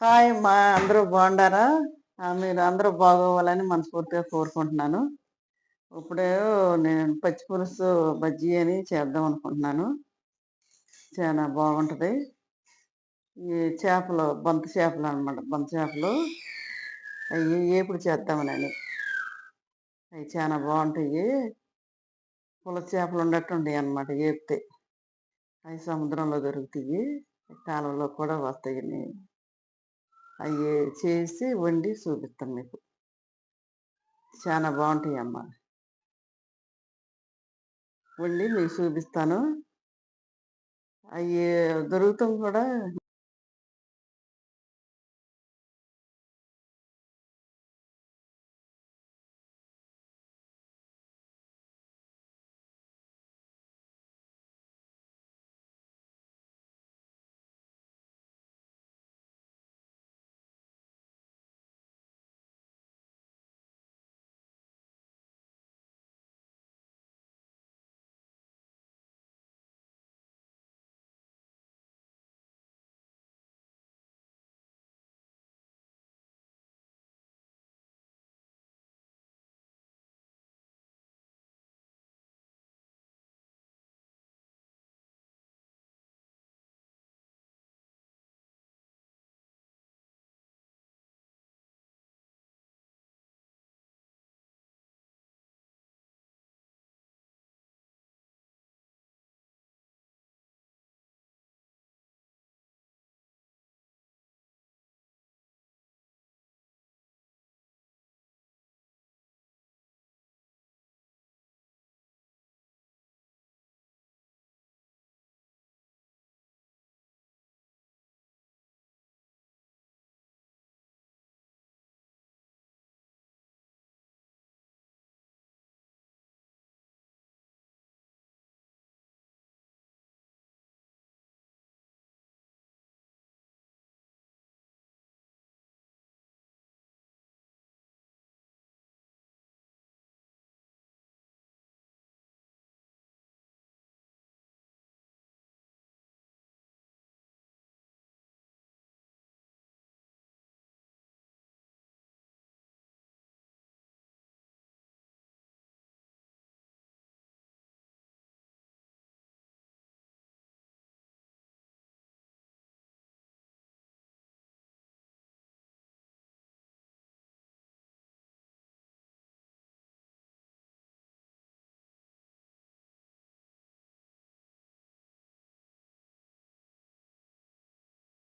Hi మా అందరూ బాగుండారా? మీరు అందరూ బాగోవాలని మనస్ఫూర్తిగా కోరుకుంటున్నాను. ఇప్పుడే నేను పచ్చి పులుసు బజ్జీ అని చేద్దాం అనుకుంటున్నాను. చాలా బాగుంటుంది. ఈ చేపలు బంత చేపలు అనమాట బంత చేపలు. అవి ఏపుడు చేద్దామని అవి చాలా బాగుంటాయి. పులస చేపలు ఉన్నట్టు ఉంటాయి అన్నమాట ఏపితే. అవి సముద్రంలో దొరుకుతాయి. కాలంలో కూడా వస్తాయి నేను అవి చేసి వండి చూపిస్తాం మీకు. చాలా బాగుంటాయి అమ్మ. వండి మీకు చూపిస్తాను. అవి దొరుకుతాం కూడా.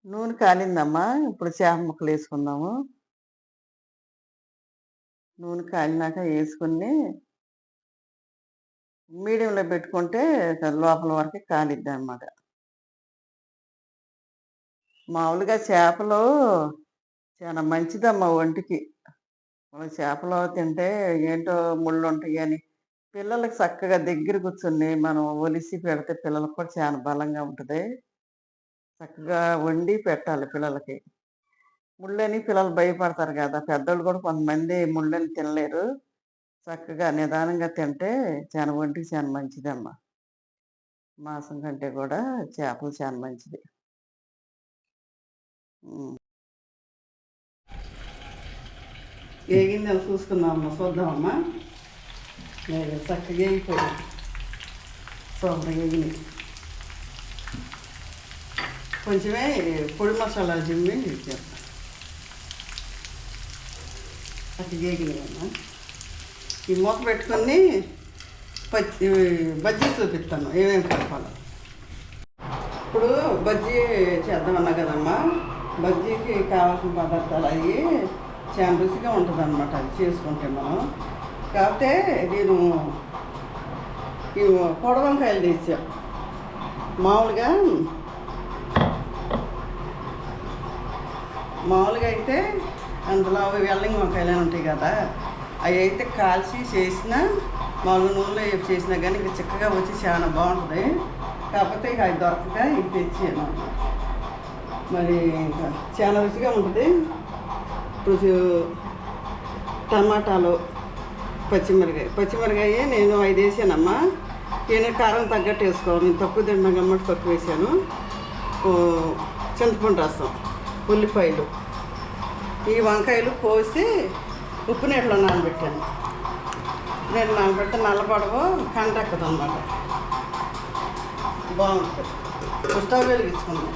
నూనె కాలిందమ్మా. ఇప్పుడు చేప ముక్కలు వేసుకుందాము. నూనె కాలినాక వేసుకుని మీడియంలో పెట్టుకుంటే లోపల వరకు కాలిద్ది అనమాట మామూలుగా చేపలు చాలా మంచిదమ్మా ఒంటికి. మన చేపలు తింటే ఏంటో ముళ్ళు ఉంటాయి అని పిల్లలకు చక్కగా దగ్గర కూర్చుని మనం ఒలిసి పెడితే పిల్లలకు కూడా చాలా బలంగా ఉంటుంది. చక్కగా వండి పెట్టాలి పిల్లలకి. ముళ్ళని పిల్లలు భయపడతారు కదా పెద్దోళ్ళు కూడా కొంతమంది ముళ్ళని తినలేరు. చక్కగా నిదానంగా తింటే చాలా ఒంటికి చాలా మంచిదమ్మా. మాంసం కంటే కూడా చేపలు చాలా మంచిది. ఉమ్. ఏగిందని చూసుకుందామమ్మా చూద్దామమ్మా చక్కగా వేగిపోయింది సూపర్గా వేగినాయి కొంచెమే పొడి మసాలా జిమ్మి ఇచ్చాం అది వేగినాయమ్మా ఈ మూత పెట్టుకొని పచ్చి బజ్జీ చూపిస్తాను ఏమేమి కలపాలో. ఇప్పుడు బజ్జీ చేద్దామన్నా కదమ్మా. బజ్జీకి కావాల్సిన పదార్థాలు అవి చాలా రుచిగా ఉంటుంది అనమాట అది చేసుకుంటే మనం. కాకపోతే నేను ఈ పొడవంకాయలు వంకాయలు మామూలుగా మామూలుగా అయితే అందులో అవి వెల్లంగి వంకాయలు అని ఉంటాయి కదా. అవి అయితే కాల్చి చేసిన మామూలుగా నూనెలో వేపు చేసినా కానీ ఇంకా చిక్కగా వచ్చి చాలా బాగుంటుంది. కాకపోతే ఇక అవి దొరకక ఇది తెచ్చాను. మరి ఇంకా చాలా రుచిగా ఉంటుంది. రుచి టమాటాలు పచ్చిమిరకాయ పచ్చిమిరకాయ నేను ఐదు వేసానమ్మా. నేను కారం తగ్గట్టు వేసుకోవాలి. నేను తక్కువ తినడం కాబట్టి తక్కువ వేసాను. ఓ, చింతపండు రసం. ఉల్లిపాయలు. ఈ వంకాయలు కోసి ఉప్పు నీటిలో నానబెట్టాను. నేను నానబెడితే నల్లబడవు కంటెక్కదు అనమాట బాగుంటుంది. స్టవ్ వెలిగించుకుందాం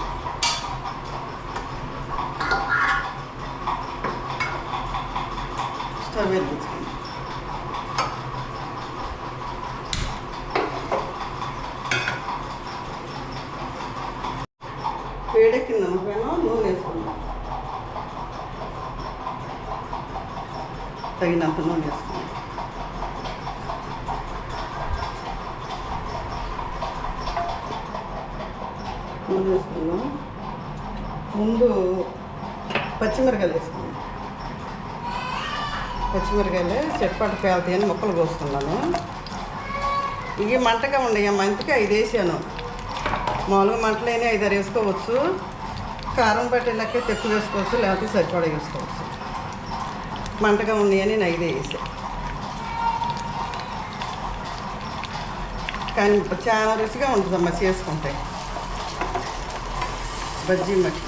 స్టవ్ వెలిగించుకుందాం వేడెక్కింది అనుకోను నూనె వేసుకుందాం తగినంత నూనె ఏం చేసుకున్నాం ముందు పచ్చిమిరకాయలు వేసుకున్నాం పచ్చిమిరకాయలు చెట్పాటు అని మొక్కలు కోసుకున్నాను ఇవి మంటగా ఉన్నాయి మంతకి ఐదు వేసాను. మామూలుగా మంటలైనా ఐదారు వేసుకోవచ్చు. కారం బట్టి లెక్క ఎక్కువ వేసుకోవచ్చు లేకపోతే సరిపడా వేసుకోవచ్చు. మంటగా ఉన్నాయని నేను ఐదే వేసాను కానీ చాలా రుచిగా ఉంటుందమ్మా చేసుకుంటే. బజ్జీ మట్టి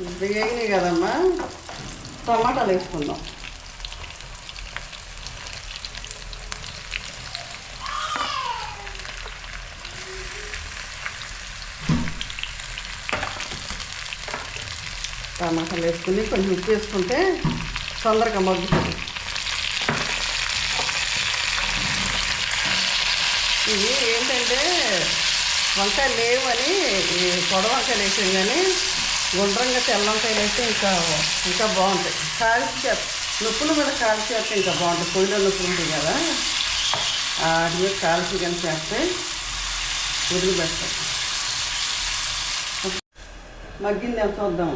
వేగినాయి కదమ్మా? టమాటాలు వేసుకుందాం. టమాటాలు వేసుకుని కొంచెం ఉప్పు వేసుకుంటే తొందరగా మగ్గుతుంది. ఇవి ఏంటంటే వంకాయలు లేవని ఈ పొడ వేసాం కానీ గుండ్రంగా తెల్ల అయితే ఇంకా ఇంకా బాగుంటాయి. కాల్చి చేత నొప్పుల మీద కాల్చి చేస్తే ఇంకా బాగుంటుంది పొయ్యిలో నొప్పులు ఉంటాయి కదా. వాటి మీద కాల్చి కానీ చేస్తే వదిలిపెడతాయి మగ్గింది ఎంత చూద్దాం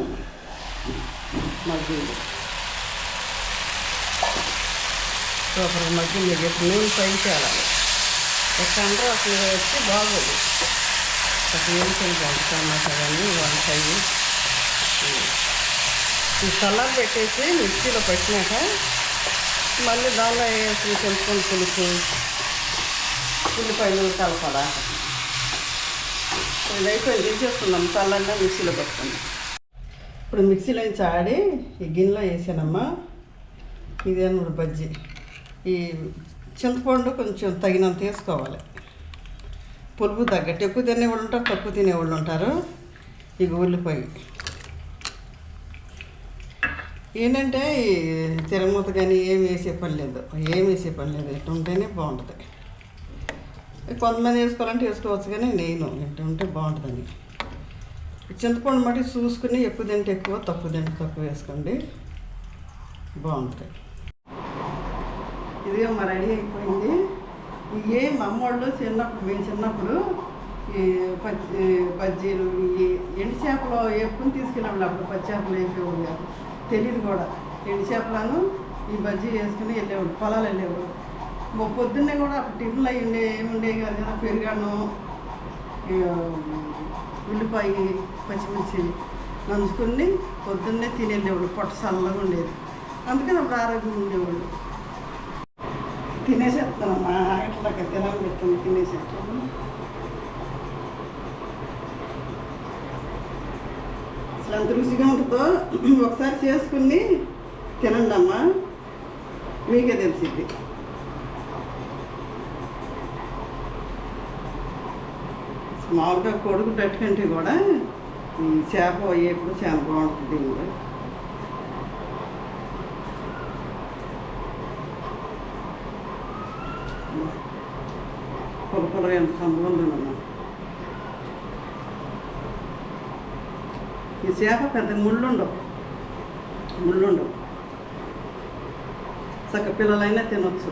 మగ్గింది. సూపర్ మగ్గింది. రేపు నూనె పై చేయాలి ఎక్కడ అసలు వచ్చి బాగోదు. ఒక ఏం చేయాలి టమాటా కానీ వంకాయ ఈ సలాడ్ పెట్టేసి మిక్సీలో పెట్టినాక మళ్ళీ దానిలో వేసి తెలుసుకొని పులుసు ఉల్లిపాయలు కలపడా ఇదైతే తీసేసుకున్నాం చల్లన్నా మిక్సీలో పెట్టుకున్నాం. ఇప్పుడు మిక్సీలో నుంచి ఆడి ఈ గిన్నెలో వేసానమ్మా. ఇదేనమాట బజ్జీ. ఈ చింతపండు కొంచెం తగినంత వేసుకోవాలి. పులుపు తగ్గట్టు ఎక్కువ తినేవాళ్ళు ఉంటారు తక్కువ తినేవాళ్ళు ఉంటారు. ఇక ఉల్లిపాయ. ఏంటంటే ఈ తిరమూత కానీ ఏం వేసే పని లేదు. ఏమి వేసే పని లేదు. ఇట్లా ఉంటేనే బాగుంటుంది. కొంతమంది వేసుకోవాలంటే వేసుకోవచ్చు కానీ నేను ఇట్లా ఉంటే బాగుంటుందని చింతపండు మట్టి చూసుకుని ఎక్కువ తింటే ఎక్కువ తక్కువ తింటే తక్కువ వేసుకోండి. బాగుంటుంది. ఇదిగో మా రెడీ అయిపోయింది. ఇవే మా అమ్మోళ్ళు చిన్నప్పుడు మేము చిన్నప్పుడు ఈ పచ్చి బజ్జీలు ఈ ఎండు చేపలు ఎప్పుడు తీసుకెళ్ళాము అప్పుడు పచ్చి చేపలు వేసేవాళ్ళు తెలియదు కూడా. ఎండు చేపలను ఈ బజ్జీ వేసుకుని వెళ్ళేవాడు పొలాలు వెళ్ళేవాడు. పొద్దున్నే కూడా అప్పుడు టిఫిన్లు అవి ఉండే ఏముండే కాదు కదా పెరుగన్నం ఉల్లిపాయ పచ్చిమిర్చి నంచుకుని పొద్దున్నే తిని వెళ్ళేవాడు. పొట్ట చల్లగా ఉండేది. అందుకని అప్పుడు ఆరోగ్యంగా ఉండేవాళ్ళు. తినేసేస్తానమ్మా ఇట్లా తినాలి పెడుతుంది తినేసేస్తాను. అసలు అంత రుచిగా ఉంటుందో ఒకసారి చేసుకుని తినండి అమ్మా. మీకే తెలిసింది. మామూలుగా కొడుకు కంటే కూడా ఈ చేప అయ్యేప్పుడు చాలా బాగుంటుంది ఇంకా పొలపొల ఎంత సంబంధం ఉందమ్మా ఈ చేప పెద్ద ముళ్ళుండవు. ముళ్ళుండవు. చక్క పిల్లలైనా తినొచ్చు.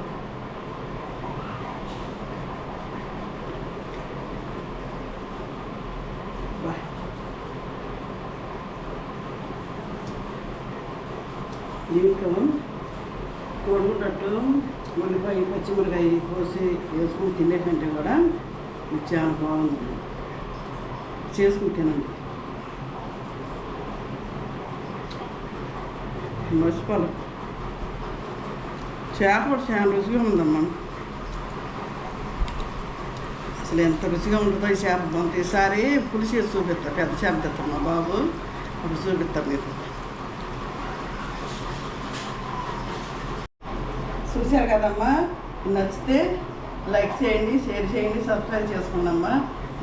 జీవితం దీంట్లో కోడిగుడ్డట్టు పచ్చిమిరకాయ కోసి వేసుకుని తినేటంటే కూడా చాలా బాగుంది చేసుకుని తినండి. మర్చిపోలే. చేప కూడా చాలా రుచిగా ఉందమ్మా. అసలు ఎంత రుచిగా ఉంటుందో ఈ చేప. బొంత ఈసారి పులిసి చూపిస్తా. పెద్ద చేప తెస్తాను మా బాబు. అప్పుడు చూపిస్తా మీకు. చూశారు కదమ్మా? నచ్చితే లైక్ చేయండి షేర్ చేయండి సబ్స్క్రైబ్ చేసుకోండమ్మా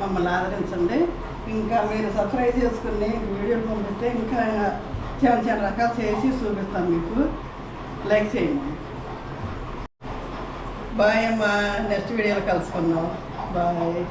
మమ్మల్ని ఆదరించండి. ఇంకా మీరు సబ్స్క్రైబ్ చేసుకుని వీడియోలు పంపిస్తే ఇంకా చాలా చాలా రకాలు చేసి చూపిస్తాం మీకు లైక్ చేయండి బాయ్ అమ్మా నెక్స్ట్ వీడియోలో కలుసుకుందాం బాయ్